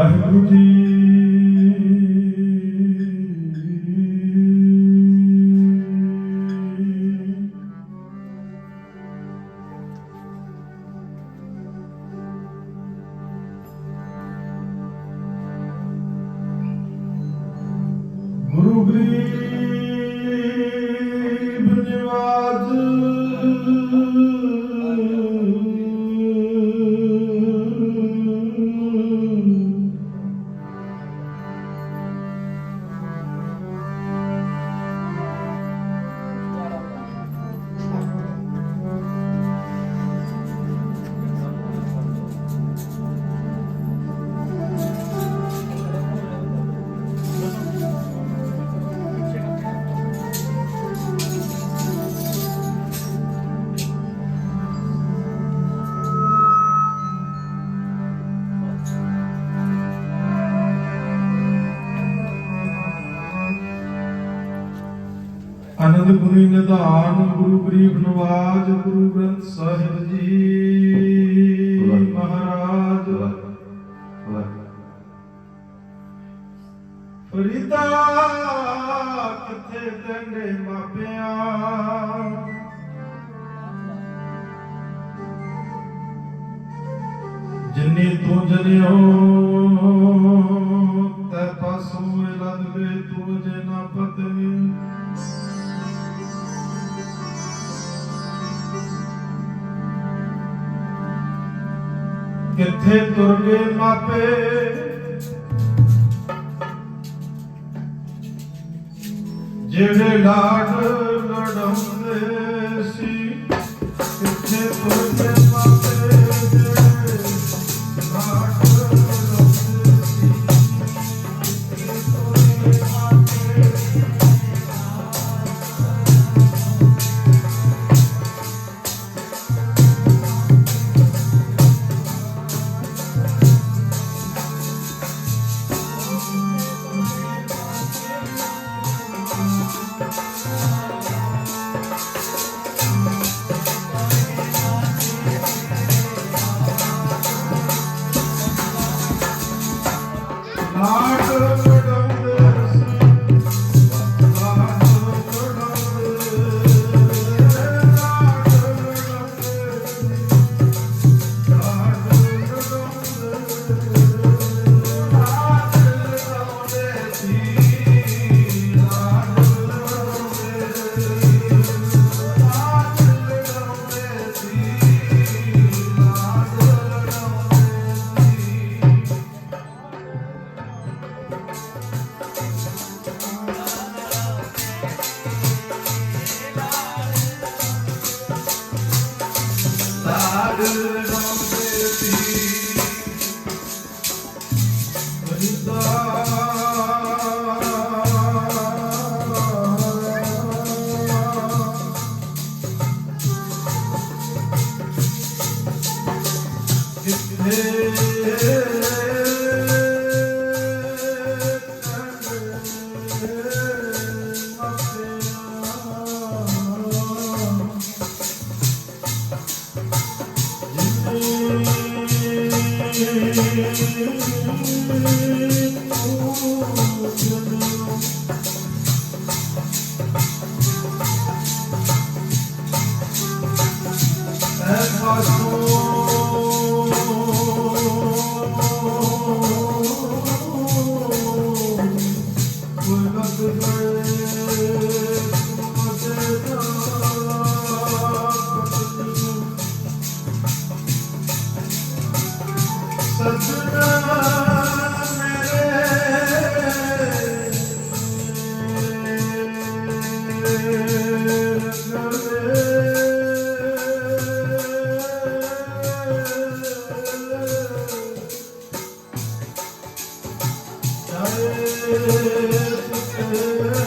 ਵਾਹਿਗੁਰੂ ਜੀ ਗੁਰੂ ਗੁਰੂ ਨਿਧਾਨ ਗੁਰੂ ਗਰੀਬ ਨਵਾਜ ਗੁਰੂ ਗ੍ਰੰਥ ਸਾਹਿਬ ਜੀ। ਮਹਾਰਾਜ। ਫਰੀਦਾ ਕਿੱਥੇ ਤੰਡੇ ਮਾਪਿਆਂ? ਜਿਨੇ ਤੂੰ ਜਨਿਓ ਤੈ ਪਾਸੋਂ ਲਦ ਤੂੰ ਜੇ ਨਾ ਪਤਨੀ ਕਿੱਥੇ ਤੁਰ ਗਏ ਮਾਪੇ ਜਿਹੜੇ ਲਾਡ ਲੜਾਉਂਦੇ ਸੀ ਕਿੱਥੇ ਤੁਰ ਗਏ Hey, hey. Thank you.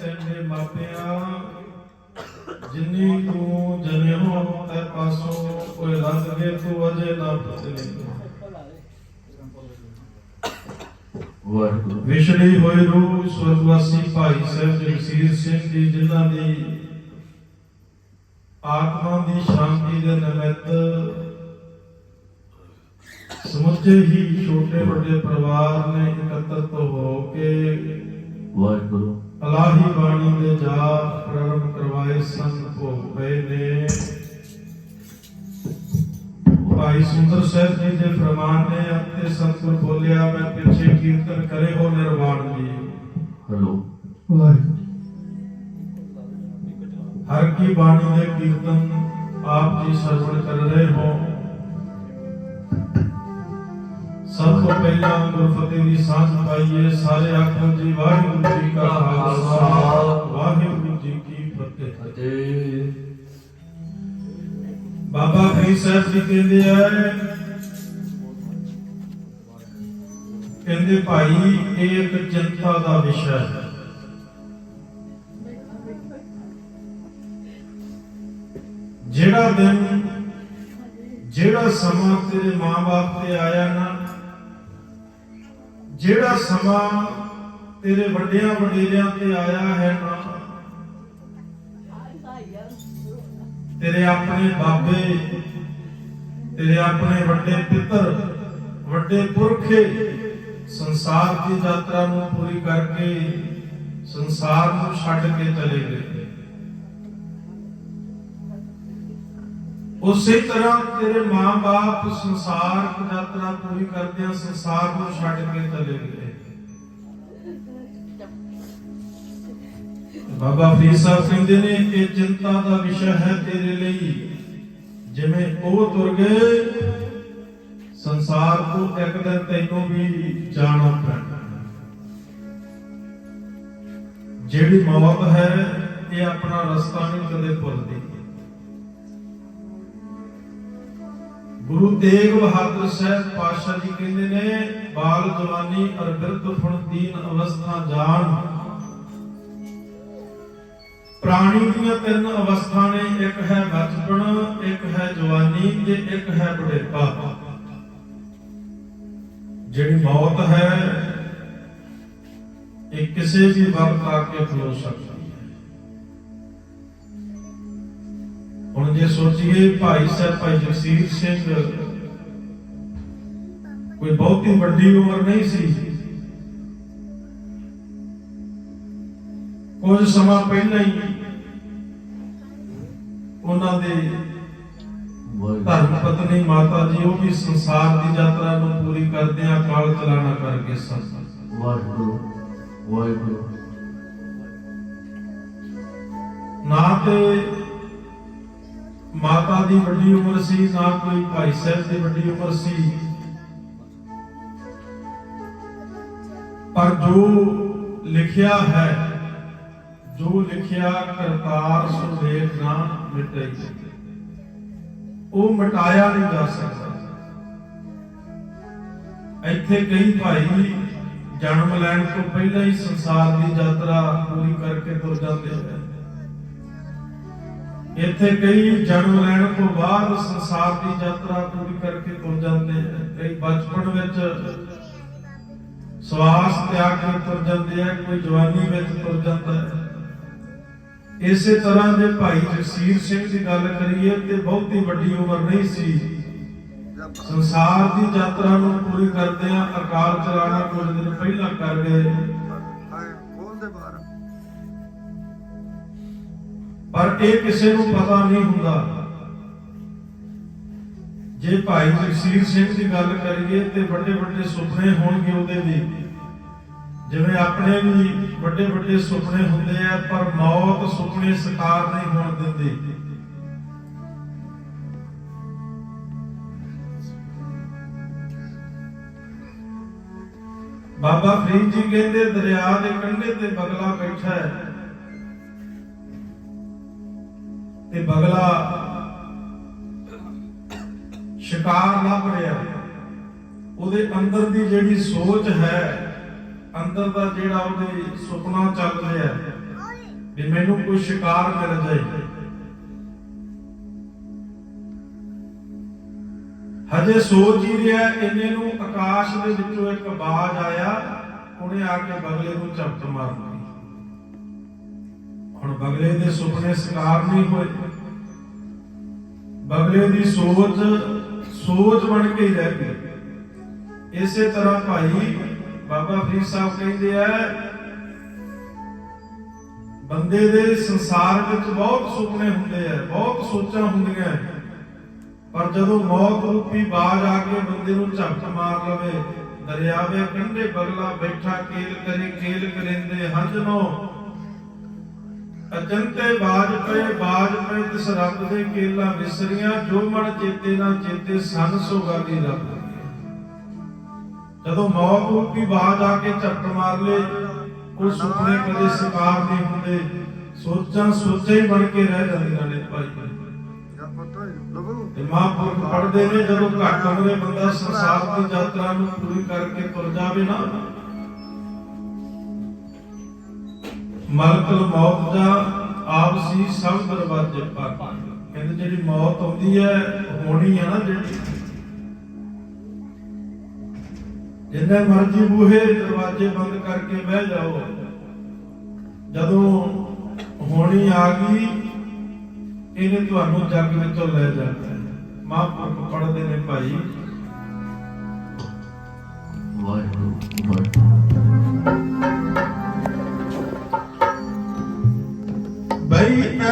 ਤੇਰੇ ਮਾਪਿਆਂ ਜਿੰਨੀ ਤੂੰ ਜਨਮੋਂ ਤੇ ਪਾਸੋਂ ਕੋਈ ਰਸ ਦੇ ਤੂੰ ਅਜੇ ਨਾ ਫਸਲੇ ਵਾਹਿਗੁਰੂ। ਵਿਛੜੀ ਹੋਈ ਰੂਹ ਸਵਰਗਵਾਸੀ ਭਾਈ ਸਾਹਿਬ ਜਗਸੀਰ ਸਿੰਘ ਜੀ ਜਿਨ੍ਹਾਂ ਦੀ ਆਤਮਾ ਦੀ ਸ਼ਾਂਤੀ ਦੇ ਨਿਮਿਤ ਸਮੁੱਚੇ ਹੀ ਛੋਟੇ ਵੱਡੇ ਪਰਿਵਾਰ ਨੇ ਇਕੱਤਰ ਹੋ ਕੇ ਵਾਹਿਗੁਰੂ। ਅਲਾਹੀ ਬਾਣੀ ਦੇ ਜਾਪ ਪ੍ਰਾਰੰਭ ਕਰਵਾਏ ਸਨ ਭੋਗ ਪਏ ਨੇ ਭਾਈ ਸੁੰਦਰ ਸਾਹਿਬ ਜੀ ਦੇ ਫਰਮਾਨ ਨੇ ਅਤੇ ਸਤਿਗੁਰ ਬੋਲਿਆ ਮੈਂ ਪਿੱਛੇ ਕੀਰਤਨ ਕਰੇ ਹੋ ਨਿਰਵਾਣ ਜੀ ਹਲੋ ਹਰ ਕੀ ਬਾਣੀ ਦੇ ਕੀਰਤਨ ਆਪ ਜੀ ਸਰਵਣ ਕਰ ਰਹੇ ਹੋ ਸਭ ਤੋਂ ਪਹਿਲਾਂ ਗੁਰਫਤਿਹ ਦੀ ਸਾਂਝ ਪਾਈਏ। ਸਾਰੇ ਆਖੋ ਜੀ, ਵਾਹਿਗੁਰੂ ਜੀ ਕਾ ਖਾਲਸਾ। ਵਾਹਿਗੁਰੂ ਜੀ ਕੀ ਫਤਿਹ। ਬਾਬਾ ਫਰੀਦ ਸਾਹਿਬ ਜੀ ਕਹਿੰਦੇ ਆ, ਕਹਿੰਦੇ ਭਾਈ, ਇਹ ਇੱਕ ਚਿੰਤਾ ਦਾ ਵਿਸ਼ਾ ਹੈ। ਜਿਹੜਾ ਦਿਨ, ਜਿਹੜਾ ਸਮਾਂ ਤੇਰੇ ਮਾਂ-ਬਾਪ ਤੇ ਆਇਆ ਨਾ ਜਿਹੜਾ ਸਮਾਂ ਤੇਰੇ ਵੱਡਿਆਂ ਵਡੇਰਿਆਂ ਤੇ ਆਇਆ ਹੈ ਨਾ ਤੇਰੇ ਆਪਣੇ ਬਾਬੇ, ਤੇਰੇ ਆਪਣੇ ਵੱਡੇ ਪਿੱਤਰ, ਵੱਡੇ ਪੁਰਖੇ ਸੰਸਾਰ ਦੀ ਯਾਤਰਾ ਨੂੰ ਪੂਰੀ ਕਰਕੇ ਸੰਸਾਰ ਨੂੰ ਛੱਡ ਕੇ ਚਲੇ ਗਏ। ਉਸੇ ਤਰ੍ਹਾਂ ਤੇਰੇ ਮਾਂ-ਬਾਪ ਸੰਸਾਰ ਯਾਤਰਾ ਪੂਰੀ ਕਰਦਿਆਂ ਸੰਸਾਰ ਨੂੰ ਛੱਡ ਕੇ ਚਲੇ ਗਏ। ਬਾਬਾ ਫਰੀਦ ਸਾਹਿਬ ਕਹਿੰਦੇ ਨੇ, ਇਹ ਚਿੰਤਾ ਦਾ ਵਿਸ਼ਾ ਹੈ ਤੇਰੇ ਲਈ। ਜਿਵੇਂ ਉਹ ਤੁਰ ਗਏ, ਸੰਸਾਰ ਤੋਂ ਇੱਕ ਦਿਨ ਤੈਨੂੰ ਵੀ ਜਾਣਾ ਪੈਣਾ। ਜਿਹੜੀ ਮੌਤ ਹੈ, ਇਹ ਆਪਣਾ ਰਸਤਾ ਨਹੀਂ ਕਦੇ ਭੁੱਲਦੀ। ਗੁਰੂ ਤੇਗ ਬਹਾਦਰ ਸਾਹਿਬ ਪਾਤਸ਼ਾਹ ਜੀ ਕਹਿੰਦੇ ਨੇ, ਬਾਲ ਜਵਾਨੀ ਅਰ ਬਿਰਧ ਫੁਣ ਅਵਸਥਾ ਜਾਣ। ਪ੍ਰਾਣੀ ਦੀਆਂ ਤਿੰਨ ਅਵਸਥਾ ਨੇ, ਇੱਕ ਹੈ ਬਚਪਨ, ਇੱਕ ਹੈ ਜਵਾਨੀ ਤੇ ਇੱਕ ਹੈ ਬੁਢੇਪਾ ਜਿਹੜੀ ਮੌਤ ਹੈ, ਇਹ ਕਿਸੇ ਵੀ ਵਕਤ ਆ ਕੇ ਖਲੋ ਸਕਦੀ। ਹੁਣ ਜੇ ਸੋਚੀਏ ਭਾਈ ਸਾਹਿਬ ਭਾਈ ਜਗਸੀਰ ਸਿੰਘ ਕੋਈ ਬਹੁਤੀ ਵੱਡੀ ਉਮਰ ਨਹੀਂ ਸੀ। ਕੁਝ ਸਮਾਂ ਪਹਿਲਾਂ ਹੀ ਉਹਨਾਂ ਦੇ ਧਰਮ ਪਤਨੀ ਮਾਤਾ ਜੀ ਉਹ ਵੀ ਸੰਸਾਰ ਦੀ ਯਾਤਰਾ ਨੂੰ ਪੂਰੀ ਕਰਦਿਆਂ ਕਾਲ ਚਲਾਣਾ ਕਰ ਗਏ ਸਨ। ਵਾਹਿਗੁਰੂ ਵਾਹਿਗੁਰੂ। ਨਾ ਤੇ ਮਾਤਾ ਦੀ ਵੱਡੀ ਉਮਰ ਸੀ, ਨਾ ਕੋਈ ਭਾਈ ਸਾਹਿਬ ਦੀ ਵੱਡੀ ਉਮਰ ਸੀ। ਪਰ ਜੋ ਲਿਖਿਆ ਹੈ, ਜੋ ਲਿਖਿਆ ਕਰਤਾਰ ਸੁਲੇਖ ਨਾ ਮਿਟੇ ਉਹ ਮਿਟਾਇਆ ਨਹੀਂ ਜਾ ਸਕਦਾ। ਇੱਥੇ ਕਈ ਭਾਈ ਜਨਮ ਲੈਣ ਤੋਂ ਪਹਿਲਾਂ ਹੀ ਸੰਸਾਰ ਦੀ ਯਾਤਰਾ ਪੂਰੀ ਕਰਕੇ ਤੁਰ ਜਾਂਦੇ ਹਨ ਇੱਥੇ ਕਈ ਜਨਮ ਲੈਣ ਤੋਂ ਬਾਅਦ ਸੰਸਾਰ ਦੀ ਯਾਤਰਾ ਪੂਰੀ ਕਰਕੇ ਤੁਰ ਜਾਂਦੇ ਹਨ ਕਈ ਬਚਪਨ ਵਿੱਚ ਸਵਾਸ ਤਿਆਗ ਕੇ ਤੁਰ ਜਾਂਦੇ ਆ, ਕੋਈ ਜਵਾਨੀ ਵਿੱਚ ਤੁਰ ਜਾਂਦਾ ਹੈ ਇਸੇ ਤਰ੍ਹਾਂ ਦੇ ਭਾਈ ਜਗਸੀਰ ਸਿੰਘ ਦੀ ਗੱਲ ਕਰੀਏ ਤੇ ਬਹੁਤੀ ਵੱਡੀ ਉਮਰ ਨਹੀਂ ਸੀ। ਸੰਸਾਰ ਦੀ ਯਾਤਰਾ ਨੂੰ ਪੂਰੀ ਕਰਦਿਆਂ ਅਕਾਲ ਚਲਾਣਾ ਕੁਝ ਦਿਨ ਪਹਿਲਾਂ ਕਰ ਗਏ। ਖੋਲ ਦੇ ਬਾਹਰ ਪਰ ਇਹ ਕਿਸੇ ਨੂੰ ਪਤਾ ਨਹੀਂ ਹੁੰਦਾ। ਜੇ ਭਾਈ ਜਗਸੀਰ ਸਿੰਘ ਦੀ ਗੱਲ ਕਰੀਏ ਤੇ ਵੱਡੇ ਵੱਡੇ ਸੁਪਨੇ ਹੋਣਗੇ ਉਹਦੇ ਵੀ। ਜਿਵੇਂ ਆਪਣੇ ਵੀ ਵੱਡੇ ਵੱਡੇ ਸੁਪਨੇ ਹੁੰਦੇ ਆ, ਪਰ ਮੌਤ ਸੁਪਨੇ ਸਾਕਾਰ ਨਹੀਂ ਹੋਣ ਦਿੰਦੀ। ਬਾਬਾ ਫਰੀਦ ਜੀ ਕਹਿੰਦੇ, ਦਰਿਆ ਦੇ ਕੰਢੇ ਤੇ ਬਗਲਾ ਬੈਠਾ ਹੈ। ਤੇ ਬਗਲਾ ਸ਼ਿਕਾਰ ਲੱਭ ਰਿਹਾ। ਉਹਦੇ ਅੰਦਰ ਦੀ ਜਿਹੜੀ ਸੋਚ ਹੈ, ਅੰਦਰ ਦਾ ਜਿਹੜਾ ਉਹਦੇ ਸੁਪਨਾ ਚੱਲ ਰਿਹਾ ਵੀ ਮੈਨੂੰ ਕੋਈ ਸ਼ਿਕਾਰ ਮਿਲ ਜਾਏ। ਹਜੇ ਸੋਚ ਹੀ ਰਿਹਾ, ਇੰਨੇ ਨੂੰ ਆਕਾਸ਼ ਦੇ ਵਿੱਚੋਂ ਇੱਕ ਆਵਾਜ਼ ਆਇਆ, ਉਹਨੇ ਆ ਕੇ ਬਗਲੇ ਨੂੰ ਝਪਟ ਮਾਰ ਦਿੱਤੀ। ਹੁਣ ਬਗਲੇ ਦੇ ਸੁਪਨੇ ਸਾਕਾਰ ਨਹੀਂ ਹੋਏ। ਬਗਲੇ ਦੀ ਸੋਚ ਸੋਚ ਬਣ ਕੇ ਹੀ ਰਹਿ ਗਈ। ਇਸੇ ਤਰ੍ਹਾਂ ਭਾਈ ਬਾਬਾ ਫਰੀਦ ਸਾਹਿਬ ਕਹਿੰਦੇ ਆ, ਬੰਦੇ ਦੇ ਸੰਸਾਰ ਵਿੱਚ ਬਹੁਤ ਸੁਪਨੇ ਹੁੰਦੇ ਆ, ਬਹੁਤ ਸੋਚਾਂ ਹੁੰਦੀਆਂ। ਪਰ ਜਦੋਂ ਮੌਤ ਰੂਪੀ ਬਾਜ ਆ ਕੇ ਬੰਦੇ ਨੂੰ ਝਪਟ ਮਾਰ ਲਵੇ, ਦਰਿਆਵੇ ਕੰਢੇ ਬਗਲਾ ਬੈਠਾ, ਕੇਲ ਕਰੇ, ਕੇਲ ਕਰਿੰਦੇ, ਹੰਝਨੋ ਅਜੰਤੇ ਬਾਜ ਪਏ ਬਾਜ ਪਏ ਤਿਸ ਰੱਬ ਦੇ ਕੇਲਾ ਵਿਸਰੀਆਂ ਜੋ ਮਨ ਚੇਤੇ ਨਾ ਚੇਤੇ ਸੰਨ ਸੋ ਗਾਲੀ ਰੱਬ। ਦੀ। ਜਦੋਂ ਮੌਤ ਰੂਪੀ ਬਾਜ ਆ ਕੇ ਝਪਟ ਮਾਰ ਲੇ ਉਹ ਸੁਪਨੇ ਕਦੇ ਸਾਕਾਰ ਨਹੀਂ ਹੁੰਦੇ। ਸੋਚਾਂ ਸੋਚਾਂ ਹੀ ਬਣ ਕੇ ਰਹਿ ਜਾਂਦੀਆਂ ਨੇ ਭਾਈ। ਤੇ ਮਹਾਂਪੁਰਖ ਪੜਦੇ ਨੇ ਜਦੋਂ ਘੱਟ ਉਮਰੇ ਬੰਦਾ ਸੰਸਾਰ ਦੀ ਯਾਤਰਾ ਨੂੰ ਪੂਰੀ ਕਰਕੇ ਤੁਰ ਜਾਵੇ ਨਾ ਮਲਕਲ ਮੌਤ ਦਾ ਆਪਸੀ ਸਭ ਦਰਵਾਜ਼ੇ ਪਰ ਕਹਿੰਦੇ ਜਿਹੜੀ ਮੌਤ ਆਉਂਦੀ ਹੈ, ਹੋਣੀ ਹੈ ਨਾ ਜਿਹੜੀ। ਜਿੰਨੇ ਮਰਜ਼ੀ ਬੂਹੇ ਦਰਵਾਜ਼ੇ ਬੰਦ ਕਰਕੇ ਬਹਿ ਜਾਓ। ਜਦੋਂ ਹੋਣੀ ਆ ਗਈ, ਇਹਨੇ ਤੁਹਾਨੂੰ ਜੱਗ ਵਿੱਚੋਂ ਲੈ ਜਾਣਾ ਹੈ। ਮਹਾਂਪੁਰਖ ਪੜਦੇ ਨੇ ਭਾਈ। ਵਾਹਿਗੁਰੂ ਵਾਹਿਗੁਰੂ। Amen.